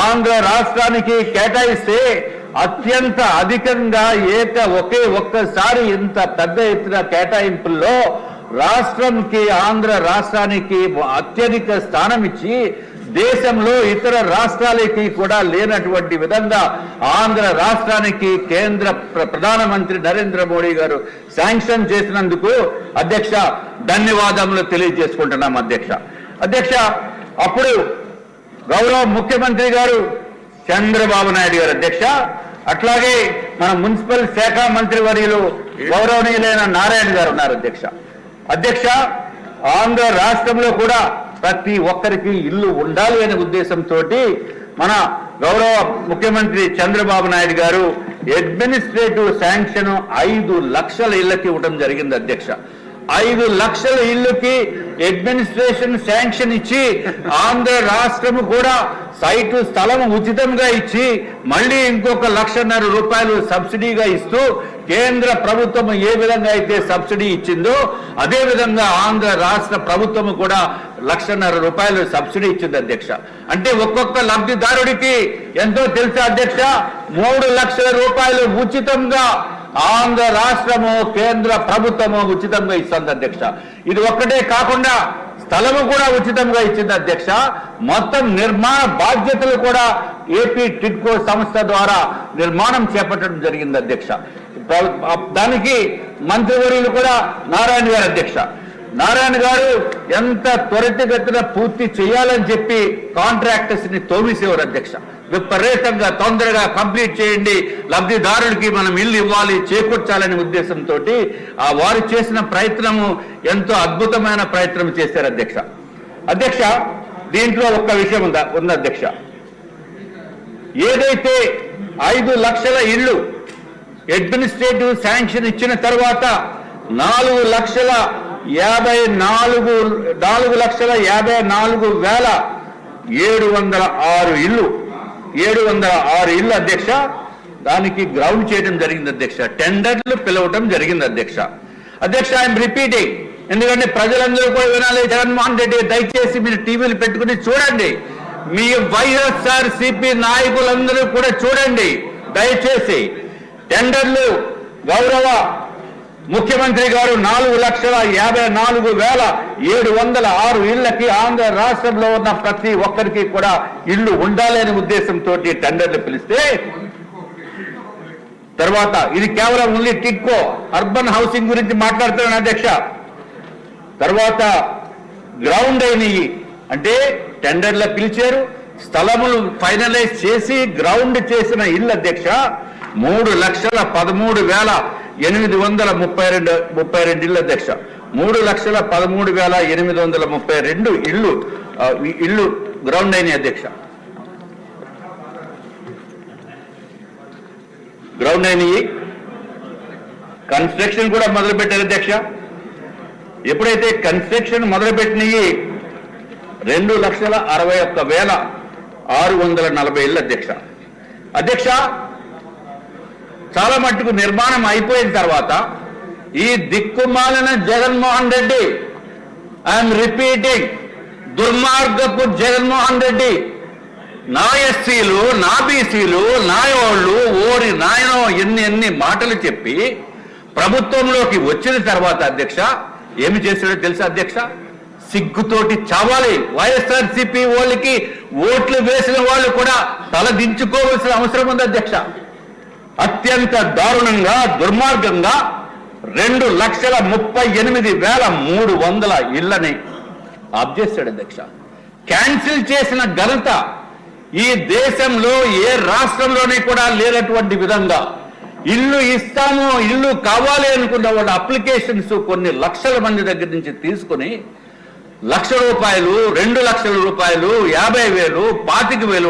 ఆంధ్ర రాష్ట్రానికి కేటాయిస్తే అత్యంత అధికంగా ఏక ఒకే ఒక్కసారి ఇంత పెద్ద ఎత్తున కేటాయింపుల్లో రాష్ట్రంకి ఆంధ్ర రాష్ట్రానికి అత్యధిక స్థానం ఇచ్చి దేశంలో ఇతర రాష్ట్రాలకి కూడా లేనటువంటి విధంగా ఆంధ్ర రాష్ట్రానికి కేంద్ర ప్ర- ప్రధానమంత్రి నరేంద్ర మోడీ గారు శాంక్షన్ చేసినందుకు అధ్యక్ష ధన్యవాదములు తెలియజేసుకుంటున్నాం అధ్యక్ష. అధ్యక్ష అప్పుడు గౌరవ ముఖ్యమంత్రి గారు చంద్రబాబు నాయుడు గారు అధ్యక్ష. అట్లాగే మన మున్సిపల్ శాఖ మంత్రి వర్యులు గౌరవనీయులైన నారాయణ గారు ఉన్నారు అధ్యక్ష. అధ్యక్ష ఆంధ్ర రాష్ట్రంలో కూడా ప్రతి ఒక్కరికి ఇల్లు ఉండాలి అనే ఉద్దేశంతో మన గౌరవ ముఖ్యమంత్రి చంద్రబాబు నాయుడు గారు అడ్మినిస్ట్రేటివ్ శాంక్షన్ ఐదు లక్షల ఇళ్ళకి ఇవ్వడం జరిగింది అధ్యక్ష. ఐదు లక్షల ఇల్లుకి అడ్మినిస్ట్రేషన్ శాంక్షన్ ఇచ్చి ఆంధ్ర రాష్ట్రము కూడా సైటు స్థలం ఉచితంగా ఇచ్చి మళ్ళీ ఇంకొక లక్షన్నర రూపాయలు సబ్సిడీగా ఇస్తూ కేంద్ర ప్రభుత్వం ఏ విధంగా అయితే సబ్సిడీ ఇచ్చిందో అదే విధంగా ఆంధ్ర రాష్ట్ర ప్రభుత్వం కూడా లక్షన్నర రూపాయలు సబ్సిడీ ఇచ్చింది అధ్యక్ష. అంటే ఒక్కొక్క లబ్ధిదారుడికి ఎంతో తెలుసా అధ్యక్ష? మూడు లక్షల రూపాయలు ఉచితంగా ఆంధ్ర రాష్ట్రము కేంద్ర ప్రభుత్వము ఉచితంగా ఇస్తుంది అధ్యక్ష. ఇది ఒక్కటే కాకుండా స్థలము కూడా ఉచితంగా ఇచ్చింది అధ్యక్ష. మొత్తం నిర్మాణ బాధ్యతలు కూడా ఏపీ టిడ్కో సంస్థ ద్వారా నిర్మాణం చేపట్టడం జరిగింది అధ్యక్ష. దానికి మంత్రివర్యులు కూడా నారాయణ గారు అధ్యక్ష. నారాయణ గారు ఎంత త్వరితగతిన పూర్తి చేయాలని చెప్పి కాంట్రాక్టర్స్ని తోమిసేవారు అధ్యక్ష. విపరీతంగా తొందరగా కంప్లీట్ చేయండి. లబ్ధిదారుడికి మనం ఇల్లు ఇవ్వాలి చేకూర్చాలనే ఉద్దేశంతో ఆ వారు చేసిన ప్రయత్నము ఎంతో అద్భుతమైన ప్రయత్నం చేశారు అధ్యక్ష. అధ్యక్ష దీంట్లో ఒక్క విషయం ఉందా? ఉంది అధ్యక్ష. ఏదైతే ఐదు లక్షల ఇల్లు అడ్మినిస్ట్రేటివ్ శాంక్షన్ ఇచ్చిన తర్వాత నాలుగు లక్షల యాభై నాలుగు నాలుగు లక్షల యాభై నాలుగు వేల ఏడు వందల ఆరు ఇల్లు ఏడు వందల ఆరు ఇళ్ళు అధ్యక్ష. దానికి గ్రౌండ్ చేయడం జరిగింది అధ్యక్ష. టెండర్లు పిలవటం జరిగింది అధ్యక్ష. అధ్యక్ష ఐఎమ్ రిపీటింగ్ ఎందుకంటే ప్రజలందరూ కూడా వినాలి జగన్మోహన్ రెడ్డి దయచేసి మీరు టీవీలు పెట్టుకుని చూడండి. మీ వైఎస్ఆర్ సిపి నాయకులందరూ కూడా చూడండి. దయచేసి టెండర్లు గౌరవ ముఖ్యమంత్రి గారు నాలుగు లక్షల యాభై నాలుగు వేల ఏడు వందల ఆరు ఇళ్ళకి ఆంధ్ర రాష్ట్రంలో ఉన్న ప్రతి ఒక్కరికి కూడా ఇల్లు ఉండాలనే ఉద్దేశంతో టెండర్లు పిలిస్తే తర్వాత ఇది కేవలం ఓన్లీ టిక్కో అర్బన్ హౌసింగ్ గురించి మాట్లాడుతున్నాను అధ్యక్ష. తర్వాత గ్రౌండ్ అయినవి అంటే టెండర్లు పిలిచారు స్థలములు ఫైనలైజ్ చేసి గ్రౌండ్ చేసిన ఇల్లు అధ్యక్ష మూడు లక్షల పదమూడు వేల ఎనిమిది వందల ముప్పై రెండు ముప్పై రెండు ఇళ్ళ అధ్యక్ష. మూడు లక్షల పదమూడు వేల ఎనిమిది వందల ముప్పై రెండు ఇల్లు ఇళ్ళు ఇల్లు గ్రౌండ్ అయినాయి అధ్యక్ష. గ్రౌండ్ అయినాయి. కన్స్ట్రక్షన్ కూడా మొదలుపెట్టారు అధ్యక్ష. ఎప్పుడైతే కన్స్ట్రక్షన్ మొదలుపెట్టినవి రెండు లక్షల అరవై ఒక్క వేల ఆరు వందల నలభై ఇళ్ళు అధ్యక్ష. అధ్యక్ష చాలా మట్టుకు నిర్మాణం అయిపోయిన తర్వాత ఈ దిక్కుమాలిన జగన్మోహన్ రెడ్డి ఐఎమ్ రిపీటింగ్ దుర్మార్గపు జగన్మోహన్ రెడ్డి నా ఎస్సీలు నా బీసీలు నాయోళ్ళు ఓరి నాయనో ఎన్ని ఎన్ని మాటలు చెప్పి ప్రభుత్వంలోకి వచ్చిన తర్వాత అధ్యక్ష ఏమి చేశాడో తెలుసా అధ్యక్ష? సిగ్గుతోటి చావాలి. వైఎస్ఆర్సీపీ వాళ్ళకి ఓట్లు వేసిన వాళ్ళు కూడా తల దించుకోవాల్సిన అవసరం ఉంది అధ్యక్ష. అత్యంత దారుణంగా దుర్మార్గంగా రెండు లక్షల ముప్పై ఎనిమిది వేల మూడు వందల ఇళ్ళని ఆప్ అధ్యక్ష. క్యాన్సిల్ చేసిన ఘనత ఈ దేశంలో ఏ రాష్ట్రంలోనే కూడా లేనటువంటి విధంగా ఇల్లు ఇస్తాము ఇల్లు కావాలి అనుకున్న వాళ్ళ అప్లికేషన్స్ కొన్ని లక్షల మంది దగ్గర నుంచి తీసుకుని లక్ష రూపాయలు రెండు లక్షల రూపాయలు యాభై వేలు పాతిక వేలు